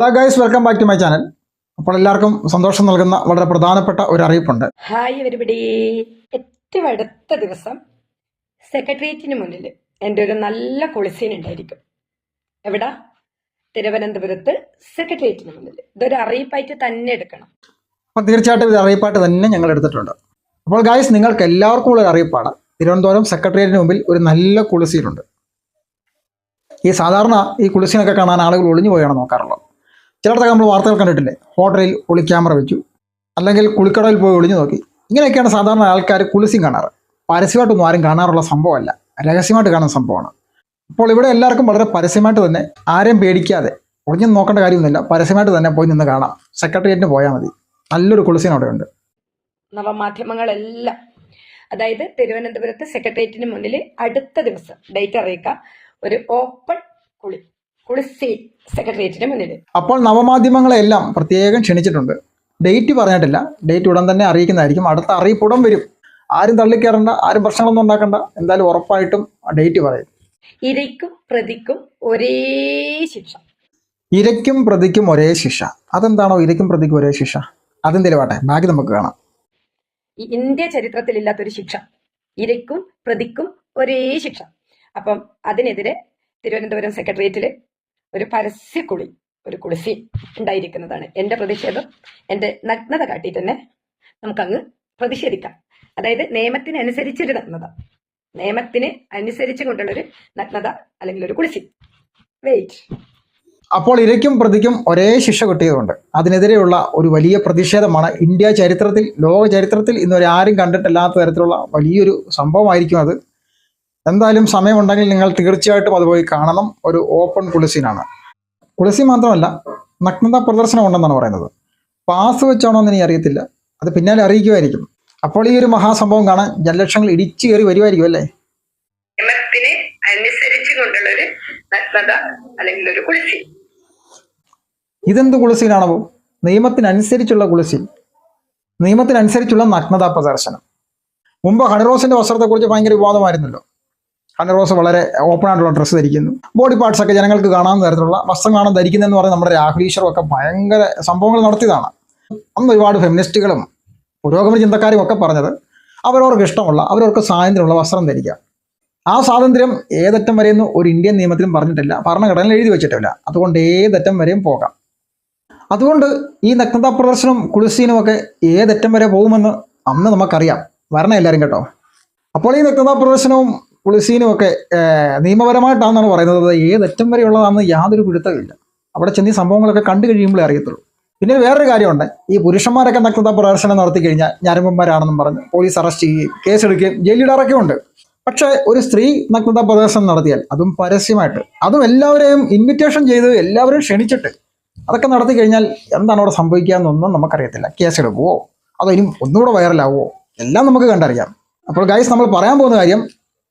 Hello guys welcome back to my channel അപ്പോൾ എല്ലാവർക്കും സന്തോഷം നൽകുന്ന വളരെ പ്രധാനപ്പെട്ട ഒരു അറിയിപ്പുണ്ട്. ഹായ് എവരിബഡി ഏറ്റവും അടുത്ത ദിവസം സെക്രട്ടേറിയറ്റിന് മുന്നിൽ എന്റെ ഒരു നല്ല കൊളിസീൻ ഉണ്ടായിരിക്കും. എവിടാ? തിരുവനന്തപുരത്ത് സെക്രട്ടേറിയറ്റിന് മുന്നിൽ. ഇതൊരു അറിയിപ്പായിട്ട് തന്നെ എടുക്കണം. അപ്പോൾ തീർച്ചയായിട്ടും ഇത് അറിയിപ്പായിട്ട് തന്നെ ഞങ്ങൾ എടുത്തിട്ടുണ്ട്. അപ്പോൾ ഗൈസ് നിങ്ങൾക്ക് എല്ലാവർക്കും ഉള്ള ഒരു അറിയിപ്പാണ്. തിരുവനന്തപുരം സെക്രട്ടേറിയറ്റിന് മുമ്പിൽ ഒരു നല്ല കുളിസീനുണ്ട് ഈ സാധാരണ ഈ കുളിസീനൊക്കെ കാണാൻ ആളുകൾ ഒളിഞ്ഞു പോയാണ് നോക്കാറുള്ളത്. ചിലയിടത്തൊക്കെ നമ്മൾ വാർത്തകൾ കണ്ടിട്ടില്ലേ? ഹോട്ടലിൽ ഒളി ക്യാമറ വെച്ചു. അല്ലെങ്കിൽ കുളിക്കടയിൽ പോയി ഒളിഞ്ഞു നോക്കി. ഇങ്ങനെയൊക്കെയാണ് സാധാരണ ആൾക്കാർ കുളിസ്യം കാണാറ്. പരസ്യമായിട്ടൊന്നും ആരും കാണാറുള്ള സംഭവമല്ല. രഹസ്യമായിട്ട് കാണുന്ന സംഭവമാണ്. അപ്പോൾ ഇവിടെ എല്ലാവർക്കും വളരെ പരസ്യമായിട്ട് തന്നെ ആരെയും പേടിക്കാതെ ഒളിഞ്ഞു നോക്കേണ്ട കാര്യമൊന്നുമില്ല. പരസ്യമായിട്ട് തന്നെ പോയി നിന്ന് കാണാം. സെക്രട്ടേറിയറ്റിന് പോയാൽ മതി. നല്ലൊരു കുളിസീൻ അവിടെയുണ്ട് നവമാധ്യമങ്ങളെല്ലാം അതായത് തിരുവനന്തപുരത്ത് സെക്രട്ടേറിയറ്റിന് മുന്നിൽ അടുത്ത ദിവസം ഡേറ്റ് അറിയിക്കാം. ഒരു ഓപ്പൺ കുളി. സെക്രട്ടേറിയറ്റിന് മുന്നിൽ അപ്പോൾ നവമാധ്യമങ്ങളെല്ലാം പ്രത്യേകം ക്ഷണിച്ചിട്ടുണ്ട്. ഡേറ്റ് പറഞ്ഞിട്ടില്ല. ഡേറ്റ് ഉടൻ തന്നെ അറിയിക്കുന്നതായിരിക്കും. അടുത്ത അറിയിപ്പ് ഉടൻ വരും. ആരും തള്ളിക്കയറണ്ട ആരും പ്രശ്നങ്ങളൊന്നും ഉണ്ടാക്കണ്ട. എന്തായാലും ഉറപ്പായിട്ടും ഡേറ്റ് പറയും. ഇരയ്ക്കും പ്രതിക്കും ഒരേ ശിക്ഷ. ഇരയ്ക്കും പ്രതിക്കും ഒരേ ശിക്ഷ. അതെന്താണോ ഇരയ്ക്കും പ്രതിക്കും ഒരേ ശിക്ഷ? അതെന്തേലും ആട്ടെ ബാക്കി നമുക്ക് കാണാം. ഇന്ത്യ ചരിത്രത്തിൽ ഇല്ലാത്തൊരു ശിക്ഷ. ഇരയ്ക്കും പ്രതിക്കും ഒരേ ശിക്ഷ. അപ്പം അതിനെതിരെ തിരുവനന്തപുരം സെക്രട്ടേറിയറ്റിൽ ഒരു പരസ്യക്കുളി ഒരു കുളിസി ഉണ്ടായിരിക്കുന്നതാണ് എന്റെ പ്രതിഷേധം. എന്റെ നഗ്നത കാട്ടി തന്നെ നമുക്കങ്ങ് പ്രതിഷേധിക്കാം. അതായത് നിയമത്തിന് അനുസരിച്ചൊരു നഗ്നത നിയമത്തിന് അനുസരിച്ച് കൊണ്ടുള്ളൊരു നഗ്നത അല്ലെങ്കിൽ ഒരു കുളിസി. വെയിറ്റ് അപ്പോൾ ഇരയ്ക്കും പ്രതിക്കും ഒരേ ശിക്ഷ കിട്ടിയതുകൊണ്ട് അതിനെതിരെയുള്ള ഒരു വലിയ പ്രതിഷേധമാണ് ഇന്ത്യ ചരിത്രത്തിൽ ലോക ചരിത്രത്തിൽ ഇന്നുവരെ ആരും കണ്ടിട്ടില്ലാത്ത തരത്തിലുള്ള വലിയൊരു സംഭവമായിരിക്കും അത്. എന്തായാലും സമയമുണ്ടെങ്കിൽ നിങ്ങൾ തീർച്ചയായിട്ടും അത് പോയി കാണണം. ഒരു ഓപ്പൺ കുളിസീനാണ് കുളിസി മാത്രമല്ല നഗ്നത പ്രദർശനം ഉണ്ടെന്നാണ് പറയുന്നത്. പാസ് വെച്ചാണോ എന്ന് എനിക്ക് അറിയത്തില്ല. അത് പിന്നാലെ അറിയിക്കുമായിരിക്കും. അപ്പോൾ ഈ ഒരു മഹാസംഭവം കാണാൻ ജനലക്ഷങ്ങൾ ഇടിച്ചു കയറി വരുമായിരിക്കും അല്ലേ? നിയമത്തിന് അനുസരിച്ച് കൊണ്ടുള്ളൊരു നഗ്നത അല്ലെങ്കിൽ ഒരു കുളിസി ഇതെന്ത് കുളിസീനാണോ നിയമത്തിനനുസരിച്ചുള്ള കുളിസി നിയമത്തിനനുസരിച്ചുള്ള നഗ്നതാ പ്രദർശനം. മുമ്പ് ഹണിറോസിന്റെ വസ്ത്രത്തെക്കുറിച്ച് ഭയങ്കര വിവാദമായിരുന്നല്ലോ. ഹണിറോസ് വളരെ ഓപ്പൺ ആയിട്ടുള്ള ഡ്രസ്സ് ധരിക്കുന്നു. ബോഡി പാർട്സ് ഒക്കെ ജനങ്ങൾക്ക് കാണാവുന്ന തരത്തിലുള്ള വസ്ത്രങ്ങളാണ് ധരിക്കുന്നതെന്ന് പറഞ്ഞാൽ നമ്മുടെ രാഹുൽ ഒക്കെ ഭയങ്കര സംഭവങ്ങൾ നടത്തിയതാണ്. അന്ന് ഒരുപാട് ഫെമിനിസ്റ്റുകളും പുരോഗമന ചിന്തക്കാരും ഒക്കെ പറഞ്ഞത് അവരവർക്ക് ഇഷ്ടമുള്ള അവരവർക്ക് സ്വാതന്ത്ര്യമുള്ള വസ്ത്രം ധരിക്കാം. ആ സ്വാതന്ത്ര്യം ഏതറ്റം വരെയെന്ന് ഒരു ഇന്ത്യൻ നിയമത്തിലും പറഞ്ഞിട്ടില്ല ഭരണഘടനയിൽ എഴുതി വെച്ചിട്ടില്ല. അതുകൊണ്ട് ഏതറ്റം വരെയും പോകാം. അതുകൊണ്ട് ഈ നഗ്നതാ പ്രദർശനം കുളിസീനും ഒക്കെ ഏതറ്റം വരെ പോകുമെന്ന് അന്ന് നമുക്കറിയാം. വരണം എല്ലാവരും കേട്ടോ. അപ്പോൾ ഈ നഗ്നതാ പ്രദർശനവും കുളിസീനും ഒക്കെ നിയമപരമായിട്ടാണെന്നാണ് പറയുന്നത്. ഏതറ്റം വരെയുള്ളതാണെന്ന് യാതൊരു പിടുത്തമില്ല അവിടെ ചെന്ന് സംഭവങ്ങളൊക്കെ കണ്ടു കഴിയുമ്പോഴേ അറിയത്തുള്ളൂ. പിന്നെ വേറൊരു കാര്യമുണ്ട്. ഈ പുരുഷന്മാരൊക്കെ നഗ്നത പ്രദർശനം നടത്തി കഴിഞ്ഞാൽ ഞരമ്പന്മാരാണെന്നും പറഞ്ഞ് പോലീസ് അറസ്റ്റ് ചെയ്യുകയും കേസെടുക്കുകയും ജയിലിടാറൊക്കെ ഉണ്ട്. പക്ഷേ ഒരു സ്ത്രീ നഗ്നത പ്രദർശനം നടത്തിയാൽ അതും പരസ്യമായിട്ട് അതും എല്ലാവരെയും ഇൻവിറ്റേഷൻ ചെയ്ത് എല്ലാവരെയും ക്ഷണിച്ചിട്ട് അതൊക്കെ നടത്തി കഴിഞ്ഞാൽ എന്താണ് അവിടെ സംഭവിക്കുക എന്നൊന്നും നമുക്കറിയത്തില്ല. കേസെടുക്കുവോ? അതോ ഇനി ഒന്നുകൂടെ വൈറലാവുമോ എല്ലാം നമുക്ക് കണ്ടറിയാം. അപ്പോൾ ഗൈസ് നമ്മൾ പറയാൻ പോകുന്ന കാര്യം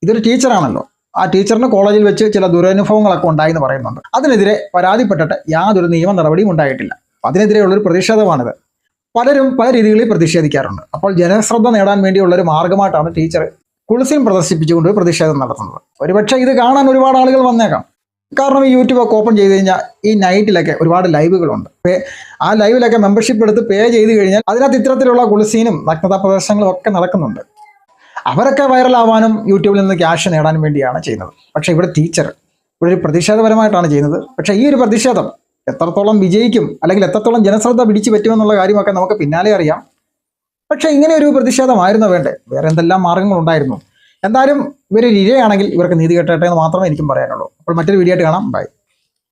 ഇതൊരു ടീച്ചറാണല്ലോ. ആ ടീച്ചറിന് കോളേജിൽ വെച്ച് ചില ദുരനുഭവങ്ങളൊക്കെ ഉണ്ടായി എന്ന് പറയുന്നുണ്ട്. അതിനെതിരെ പരാതിപ്പെട്ടിട്ട് യാതൊരു നിയമ നടപടിയും ഉണ്ടായിട്ടില്ല. അതിനെതിരെയുള്ളൊരു പ്രതിഷേധമാണിത്. പലരും പല രീതികളിൽ പ്രതിഷേധിക്കാറുണ്ട്. അപ്പോൾ ജനശ്രദ്ധ നേടാൻ വേണ്ടിയുള്ള ഒരു മാർഗമായിട്ടാണ് ടീച്ചർ കുളിസീൻ പ്രദർശിപ്പിച്ചുകൊണ്ട് പ്രതിഷേധം നടത്തുന്നത്. ഒരുപക്ഷെ ഇത് കാണാൻ ഒരുപാട് ആളുകൾ വന്നേക്കാം. കാരണം ഈ യൂട്യൂബ് ഒക്കെ ഓപ്പൺ ചെയ്ത് കഴിഞ്ഞാൽ ഈ നൈറ്റിലൊക്കെ ഒരുപാട് ലൈവുകളുണ്ട്. ആ ലൈവിലൊക്കെ മെമ്പർഷിപ്പ് എടുത്ത് പേ ചെയ്ത് കഴിഞ്ഞാൽ അതിനകത്ത് ഇത്തരത്തിലുള്ള കുളിസീനും നഗ്നതാ പ്രദർശനങ്ങളും ഒക്കെ നടക്കുന്നുണ്ട്. അവരൊക്കെ വൈറലാവാനും യൂട്യൂബിൽ നിന്ന് ക്യാഷ് നേടാനും വേണ്ടിയാണ് ചെയ്യുന്നത്. പക്ഷേ ഇവിടെ ടീച്ചർ ഇവിടെ ഒരു പ്രതിഷേധപരമായിട്ടാണ് ചെയ്യുന്നത്. പക്ഷേ ഈ ഒരു പ്രതിഷേധം എത്രത്തോളം വിജയിക്കും അല്ലെങ്കിൽ എത്രത്തോളം ജനശ്രദ്ധ പിടിച്ചു പറ്റുമെന്നുള്ള കാര്യമൊക്കെ നമുക്ക് പിന്നാലെ അറിയാം. പക്ഷേ ഇങ്ങനെ ഒരു പ്രതിഷേധമായിരുന്നു വേണ്ടേ? വേറെ എന്തെല്ലാം മാർഗങ്ങളുണ്ടായിരുന്നു എന്തായാലും ഇവരൊരു ഇരയാണെങ്കിൽ ഇവർക്ക് നീതി കെട്ടട്ടെ എന്ന് മാത്രമേ എനിക്കും പറയാനുള്ളൂ. അപ്പോൾ മറ്റൊരു വീഡിയോ ആയിട്ട് കാണാം. ബൈ